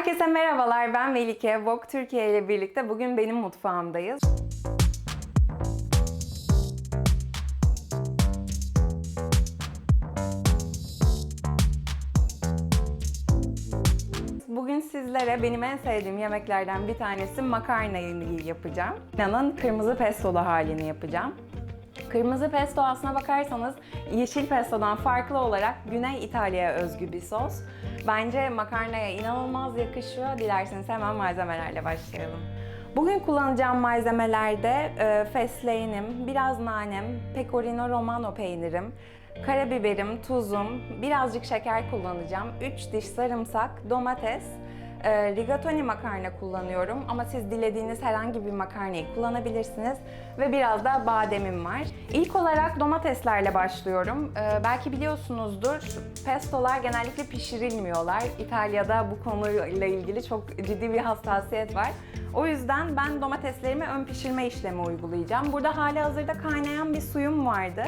Herkese merhabalar, ben Melike. Vogue Türkiye ile birlikte bugün benim mutfağımdayız. Bugün sizlere benim en sevdiğim yemeklerden bir tanesi makarnayı yapacağım. İnanın kırmızı pestolu halini yapacağım. Kırmızı pesto aslına bakarsanız yeşil pestodan farklı olarak Güney İtalya'ya özgü bir sos. Bence makarnaya inanılmaz yakışıyor. Dilerseniz hemen malzemelerle başlayalım. Bugün kullanacağım malzemelerde e, fesleğenim, biraz nanem, pecorino romano peynirim, karabiberim, tuzum, birazcık şeker kullanacağım, 3 diş sarımsak, domates, e, rigatoni makarna kullanıyorum ama siz dilediğiniz herhangi bir makarnayı kullanabilirsiniz ve biraz da bademim var. İlk olarak domateslerle başlıyorum. E, belki biliyorsunuzdur pestolar genellikle pişirilmiyorlar. İtalya'da bu konuyla ilgili çok ciddi bir hassasiyet var. O yüzden ben domateslerimi ön pişirme işlemi uygulayacağım. Burada hali hazırda kaynayan bir suyum vardı.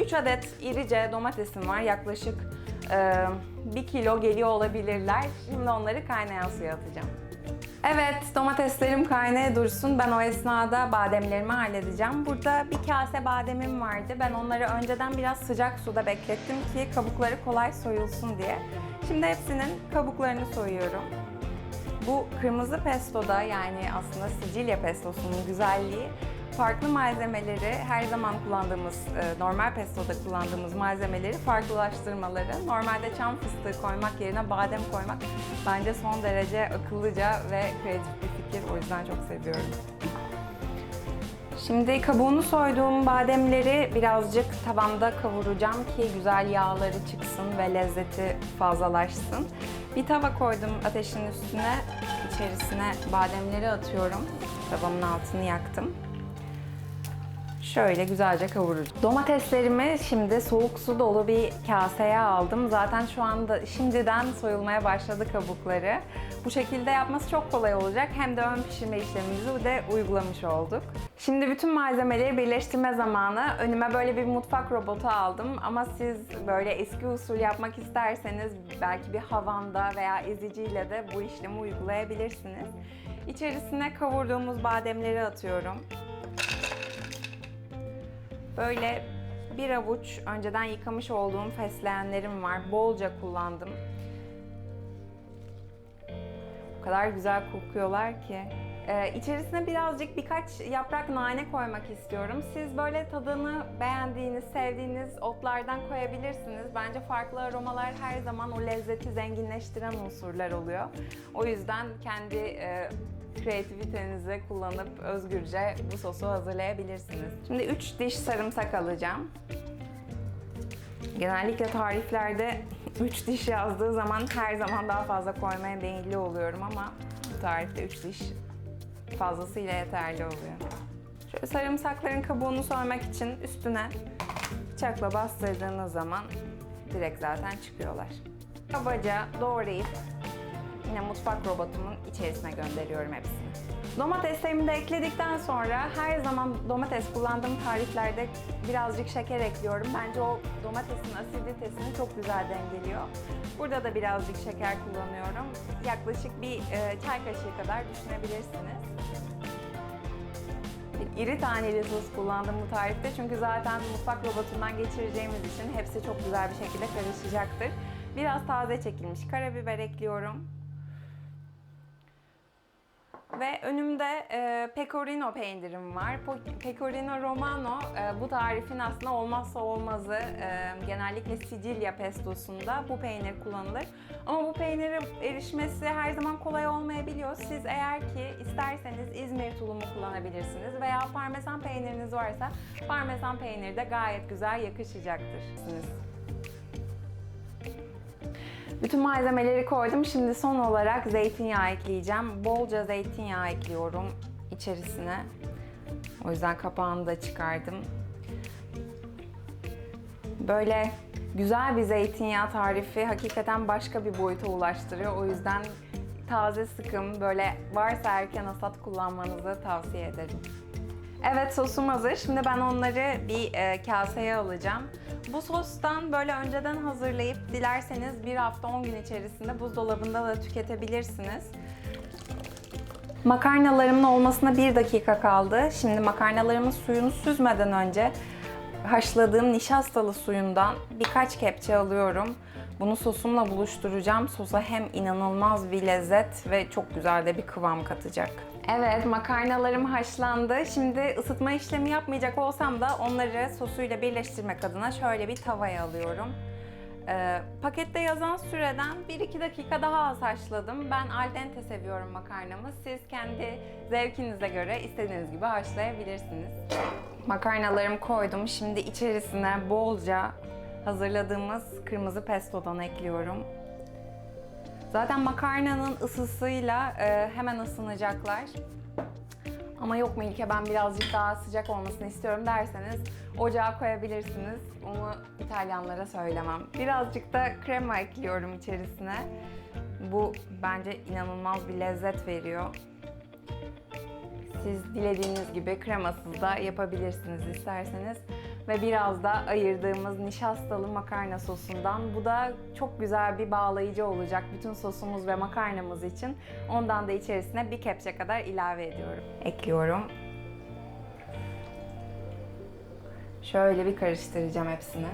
3 adet irice domatesim var. Yaklaşık 1 kilo geliyor olabilirler. Şimdi onları kaynayan suya atacağım. Evet, domateslerim kaynaya dursun. Ben o esnada bademlerimi halledeceğim. Burada bir kase bademim vardı. Ben onları önceden biraz sıcak suda beklettim ki kabukları kolay soyulsun diye. Şimdi hepsinin kabuklarını soyuyorum. Bu kırmızı pestoda yani aslında Sicilya pestosunun güzelliği farklı malzemeleri her zaman kullandığımız, e, normal pestoda kullandığımız malzemeleri farklılaştırmaları. Normalde çam fıstığı koymak yerine badem koymak bence son derece akıllıca ve kreatif bir fikir. O yüzden çok seviyorum. Şimdi kabuğunu soyduğum bademleri birazcık tavanda kavuracağım ki güzel yağları çıksın ve lezzeti fazlalaşsın. Bir tava koydum ateşin üstüne. İçerisine bademleri atıyorum. Tavamın altını yaktım. Şöyle güzelce kavuracağım. Domateslerimi şimdi soğuk su dolu bir kaseye aldım. Zaten şu anda şimdiden soyulmaya başladı kabukları. Bu şekilde yapması çok kolay olacak. Hem de ön pişirme işlemimizi de uygulamış olduk. Şimdi bütün malzemeleri birleştirme zamanı. Önüme böyle bir mutfak robotu aldım ama siz böyle eski usul yapmak isterseniz belki bir havanda veya eziciyle de bu işlemi uygulayabilirsiniz. İçerisine kavurduğumuz bademleri atıyorum. Böyle bir avuç önceden yıkamış olduğum fesleğenlerim var. Bolca kullandım. O kadar güzel kokuyorlar ki. Ee, içerisine birazcık birkaç yaprak nane koymak istiyorum. Siz böyle tadını beğendiğiniz, sevdiğiniz otlardan koyabilirsiniz. Bence farklı aromalar her zaman o lezzeti zenginleştiren unsurlar oluyor. O yüzden kendi e, kreativitenizi kullanıp özgürce bu sosu hazırlayabilirsiniz. Şimdi 3 diş sarımsak alacağım. Genellikle tariflerde 3 diş yazdığı zaman her zaman daha fazla koymaya meyilli oluyorum ama bu tarifte 3 diş fazlasıyla yeterli oluyor. Şöyle sarımsakların kabuğunu soymak için üstüne bıçakla bastırdığınız zaman direkt zaten çıkıyorlar. Kabaca doğrayıp yine mutfak robotumun içerisine gönderiyorum hepsini. Domateslerimi de ekledikten sonra her zaman domates kullandığım tariflerde birazcık şeker ekliyorum. Bence o domatesin asiditesini çok güzel dengeliyor. Burada da birazcık şeker kullanıyorum. Yaklaşık bir e, çay kaşığı kadar düşünebilirsiniz. İri taneli tuz kullandım bu tarifte çünkü zaten mutfak robotundan geçireceğimiz için hepsi çok güzel bir şekilde karışacaktır. Biraz taze çekilmiş karabiber ekliyorum. Ve önümde e, pecorino peynirim var. Po- Pecorino Romano e, bu tarifin aslında olmazsa olmazı. E, genellikle Sicilya pestosunda bu peynir kullanılır. Ama bu peynirin erişmesi her zaman kolay olmayabiliyor. Siz eğer ki isterseniz İzmir tulumu kullanabilirsiniz veya parmesan peyniriniz varsa parmesan peyniri de gayet güzel yakışacaktır. Bütün malzemeleri koydum. Şimdi son olarak zeytinyağı ekleyeceğim. Bolca zeytinyağı ekliyorum içerisine. O yüzden kapağını da çıkardım. Böyle güzel bir zeytinyağı tarifi hakikaten başka bir boyuta ulaştırıyor. O yüzden taze sıkım böyle varsa erken hasat kullanmanızı tavsiye ederim. Evet sosum hazır. Şimdi ben onları bir e, kaseye alacağım. Bu sostan böyle önceden hazırlayıp dilerseniz bir hafta 10 gün içerisinde buzdolabında da tüketebilirsiniz. Makarnalarımın olmasına bir dakika kaldı. Şimdi makarnalarımın suyunu süzmeden önce haşladığım nişastalı suyundan birkaç kepçe alıyorum. Bunu sosumla buluşturacağım. Sosa hem inanılmaz bir lezzet ve çok güzel de bir kıvam katacak. Evet, makarnalarım haşlandı. Şimdi ısıtma işlemi yapmayacak olsam da onları sosuyla birleştirmek adına şöyle bir tavaya alıyorum. Ee, pakette yazan süreden 1-2 dakika daha az haşladım. Ben al dente seviyorum makarnamı. Siz kendi zevkinize göre istediğiniz gibi haşlayabilirsiniz. Makarnalarımı koydum. Şimdi içerisine bolca hazırladığımız kırmızı pestodan ekliyorum. Zaten makarnanın ısısıyla e, hemen ısınacaklar. Ama yok Melike ben birazcık daha sıcak olmasını istiyorum derseniz ocağa koyabilirsiniz. Onu İtalyanlara söylemem. Birazcık da krema ekliyorum içerisine. Bu bence inanılmaz bir lezzet veriyor. Siz dilediğiniz gibi kremasız da yapabilirsiniz isterseniz. Ve biraz da ayırdığımız nişastalı makarna sosundan. Bu da çok güzel bir bağlayıcı olacak bütün sosumuz ve makarnamız için. Ondan da içerisine bir kepçe kadar ilave ediyorum. Ekliyorum. Şöyle bir karıştıracağım hepsini.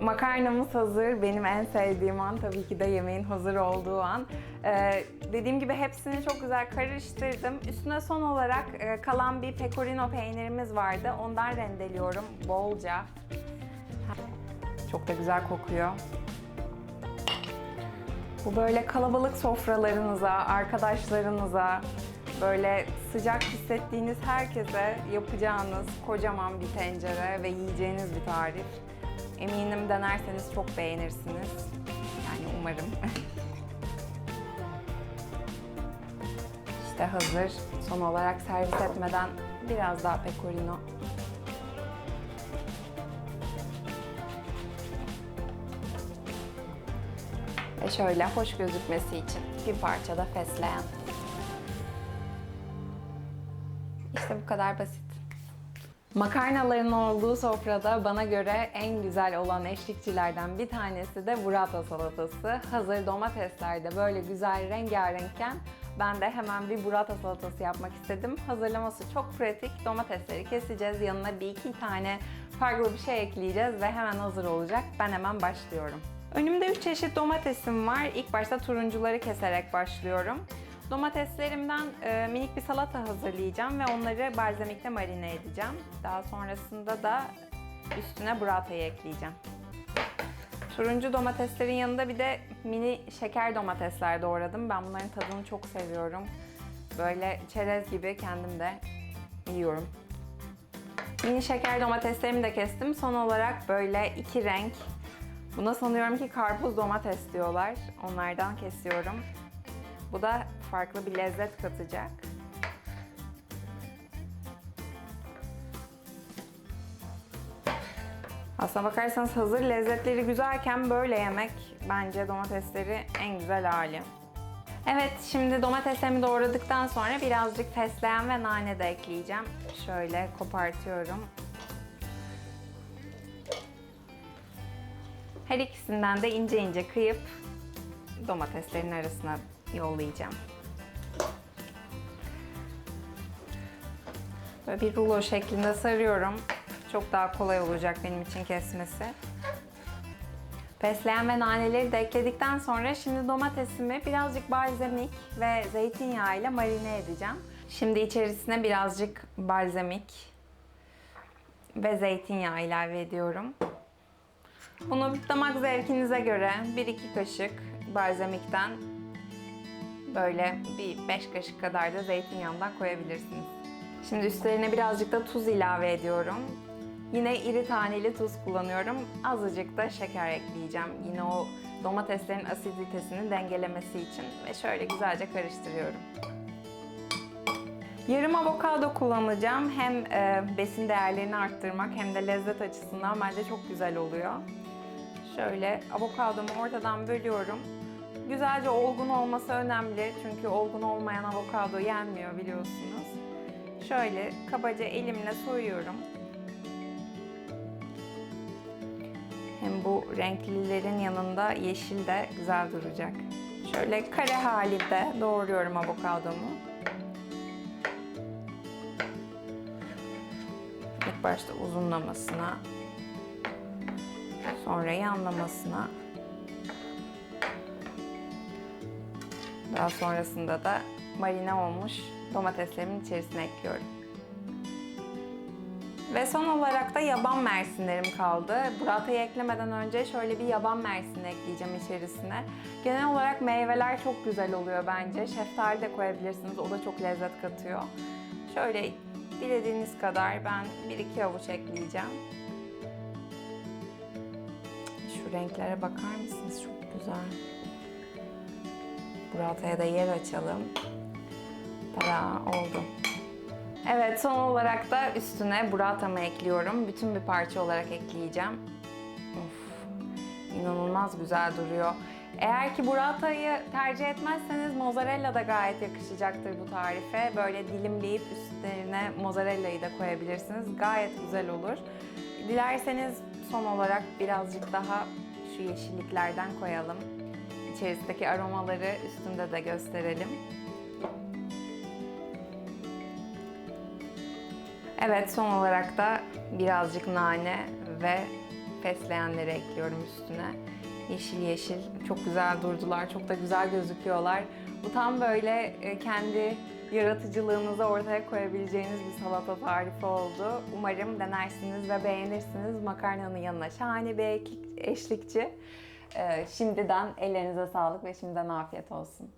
Makarnamız hazır. Benim en sevdiğim an tabii ki de yemeğin hazır olduğu an. Ee, dediğim gibi hepsini çok güzel karıştırdım. Üstüne son olarak e, kalan bir pecorino peynirimiz vardı. Ondan rendeliyorum bolca. Çok da güzel kokuyor. Bu böyle kalabalık sofralarınıza, arkadaşlarınıza, böyle sıcak hissettiğiniz herkese yapacağınız kocaman bir tencere ve yiyeceğiniz bir tarif. Eminim denerseniz çok beğenirsiniz. Yani umarım. işte hazır. Son olarak servis etmeden biraz daha pecorino. Ve şöyle hoş gözükmesi için bir parça da fesleğen. İşte bu kadar basit. Makarnaların olduğu sofrada bana göre en güzel olan eşlikçilerden bir tanesi de burrata salatası. Hazır domatesler de böyle güzel rengarenkken ben de hemen bir burrata salatası yapmak istedim. Hazırlaması çok pratik. Domatesleri keseceğiz. Yanına bir iki tane farklı bir şey ekleyeceğiz ve hemen hazır olacak. Ben hemen başlıyorum. Önümde 3 çeşit domatesim var. İlk başta turuncuları keserek başlıyorum. Domateslerimden e, minik bir salata hazırlayacağım ve onları balzamikle marine edeceğim. Daha sonrasında da üstüne burratayı ekleyeceğim. Turuncu domateslerin yanında bir de mini şeker domatesler doğradım. Ben bunların tadını çok seviyorum. Böyle çerez gibi kendim de yiyorum. Mini şeker domateslerimi de kestim. Son olarak böyle iki renk. Buna sanıyorum ki karpuz domates diyorlar. Onlardan kesiyorum. Bu da farklı bir lezzet katacak. Aslına bakarsanız hazır lezzetleri güzelken böyle yemek bence domatesleri en güzel hali. Evet şimdi domateslerimi doğradıktan sonra birazcık fesleğen ve nane de ekleyeceğim. Şöyle kopartıyorum. Her ikisinden de ince ince kıyıp domateslerin arasına yollayacağım. Böyle bir rulo şeklinde sarıyorum. Çok daha kolay olacak benim için kesmesi. Fesleğen ve naneleri de ekledikten sonra şimdi domatesimi birazcık balzamik ve zeytinyağı ile marine edeceğim. Şimdi içerisine birazcık balzamik ve zeytinyağı ilave ediyorum. Bunu damak zevkinize göre 1-2 kaşık balzamikten böyle bir 5 kaşık kadar da zeytinyağından koyabilirsiniz. Şimdi üstlerine birazcık da tuz ilave ediyorum. Yine iri taneli tuz kullanıyorum. Azıcık da şeker ekleyeceğim. Yine o domateslerin asiditesini dengelemesi için ve şöyle güzelce karıştırıyorum. Yarım avokado kullanacağım. Hem e, besin değerlerini arttırmak hem de lezzet açısından bence çok güzel oluyor. Şöyle avokadomu ortadan bölüyorum. güzelce olgun olması önemli. Çünkü olgun olmayan avokado yenmiyor biliyorsunuz. Şöyle kabaca elimle soyuyorum. Hem bu renklilerin yanında yeşil de güzel duracak. Şöyle kare halinde doğruyorum avokadomu. İlk başta uzunlamasına, sonra yanlamasına, daha sonrasında da marine olmuş domateslerimin içerisine ekliyorum. Ve son olarak da yaban mersinlerim kaldı. Burata'yı eklemeden önce şöyle bir yaban mersini ekleyeceğim içerisine. Genel olarak meyveler çok güzel oluyor bence. Şeftali de koyabilirsiniz. O da çok lezzet katıyor. Şöyle dilediğiniz kadar ben 1-2 avuç ekleyeceğim. Şu renklere bakar mısınız? Çok güzel. Burata'ya da yer açalım. Tada oldu. Evet son olarak da üstüne buratamı ekliyorum. Bütün bir parça olarak ekleyeceğim. Of, inanılmaz güzel duruyor. Eğer ki buratayı tercih etmezseniz mozzarella da gayet yakışacaktır bu tarife. Böyle dilimleyip üstlerine mozzarella'yı da koyabilirsiniz. Gayet güzel olur. Dilerseniz son olarak birazcık daha şu yeşilliklerden koyalım. İçerisindeki aromaları üstünde de gösterelim. Evet son olarak da birazcık nane ve fesleğenleri ekliyorum üstüne. Yeşil yeşil çok güzel durdular, çok da güzel gözüküyorlar. Bu tam böyle e, kendi yaratıcılığınızı ortaya koyabileceğiniz bir salata tarifi oldu. Umarım denersiniz ve beğenirsiniz. Makarnanın yanına şahane bir eşlikçi. Ee, Şimdiden ellerinize sağlık ve şimdiden afiyet olsun.